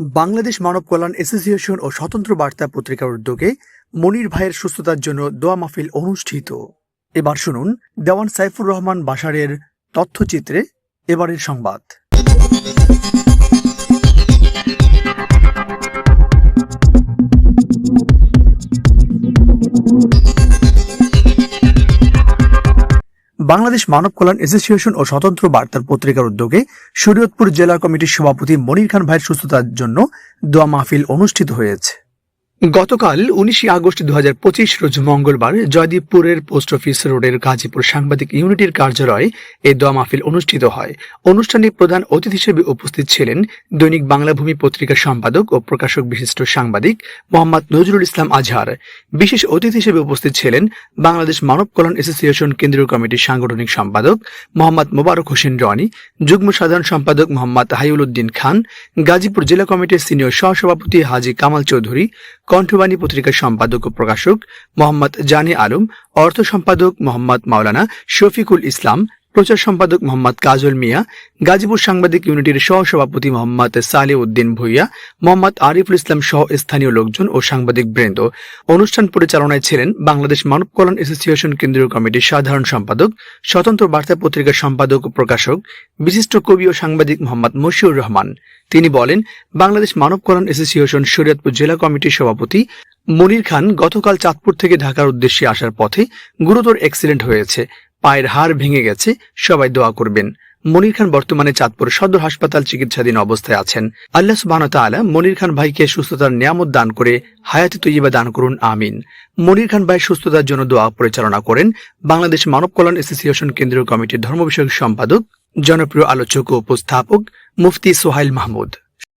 বাংলাদেশ মানব কল্যাণ অ্যাসোসিয়েশন ও স্বতন্ত্র বার্তা পত্রিকার উদ্যোগে মনির ভাইয়ের সুস্থতার জন্য দোয়া মাহফিল অনুষ্ঠিত। এবার শুনুন দেওয়ান সাইফুর রহমান বাসারের তথ্যচিত্রে এবারের সংবাদ। বাংলাদেশ মানব কল্যাণ অ্যাসোসিয়েশন ও স্বতন্ত্র বার্তার পত্রিকার উদ্যোগে শরীয়তপুর জেলা কমিটির সভাপতি মনির খান ভাইয়ের সুস্থতার জন্য দোয়া মাহফিল অনুষ্ঠিত হয়েছে। গতকাল উনিশে আগস্ট দু হাজার পঁচিশ রোজ মঙ্গলবার জয়দীপপুরের পোস্ট অফিস রোডের গাজীপুর সাংবাদিক ইউনিটির কার্যালয়ে এই দোয়া মাহফিল অনুষ্ঠিত হয়। অনুষ্ঠানে প্রধান অতিথি হিসেবে উপস্থিত ছিলেন দৈনিক বাংলা ভূমি পত্রিকার সম্পাদক ও প্রকাশক বিশিষ্ট সাংবাদিক মোহাম্মদ নজরুল ইসলাম আজহার। বিশেষ অতিথি হিসেবে উপস্থিত ছিলেন বাংলাদেশ মানব কল্যাণ অ্যাসোসিয়েশন কেন্দ্রীয় কমিটির সাংগঠনিক সম্পাদক মোহাম্মদ মোবারক হোসেন রনি, যুগ্ম সাধারণ সম্পাদক মোহাম্মদ হাইউল উদ্দিন খান, গাজীপুর জেলা কমিটির সিনিয়র সহসভাপতি হাজি কামাল চৌধুরী কণ্ঠবাণী পত্রিকার সম্পাদক ও প্রকাশক মোহাম্মদ জানে আলম অর্থ সম্পাদক মোহাম্মদ মাওলানা শফিকুল ইসলাম প্রচার সম্পাদক মোহাম্মদ কাজল মিয়া, গাজীপুর সাংবাদিক ইউনিটির সহসভাপতি মোহাম্মদ সালে উদ্দিন ভুইয়া, মোহাম্মদ আরিফুল ইসলাম সহ স্থানীয় লোকজন ও সাংবাদিক বৃন্দ। অনুষ্ঠান পরিচালনায় ছিলেন বাংলাদেশ মানব কল্যাণ অ্যাসোসিয়েশন কেন্দ্রীয় কমিটির সাধারণ সম্পাদক, স্বতন্ত্র বার্তা পত্রিকার সম্পাদক ও প্রকাশক, বিশিষ্ট কবি ও সাংবাদিক মোহাম্মদ মশিউর রহমান। তিনি বলেন, বাংলাদেশ মানব কল্যাণ অ্যাসোসিয়েশন শরীয়তপুর জেলা কমিটির সভাপতি মনির খান গতকাল চাঁদপুর থেকে ঢাকার উদ্দেশ্যে আসার পথে গুরুতর অ্যাক্সিডেন্ট হয়েছে। পায়ের হাড় ভেঙে গেছে, সবাই দোয়া করবেন। মনির খান বর্তমানে চাঁদপুর সদর হাসপাতাল চিকিৎসাধীন অবস্থায় আছেন। আল্লাহ সুবাহ তাআলা মনির খান ভাইকে সুস্থতার নিয়ামত দান করে হায়াতে তৈবা দান করুন, আমিন। মনির খান ভাই সুস্থতার জন্য দোয়া পরিচালনা করেন বাংলাদেশ মানব কল্যাণ অ্যাসোসিয়েশন কেন্দ্রীয় কমিটির ধর্ম বিষয়ক সম্পাদক, জনপ্রিয় আলোচক ও উপস্থাপক মুফতি সোহাইল মাহমুদ।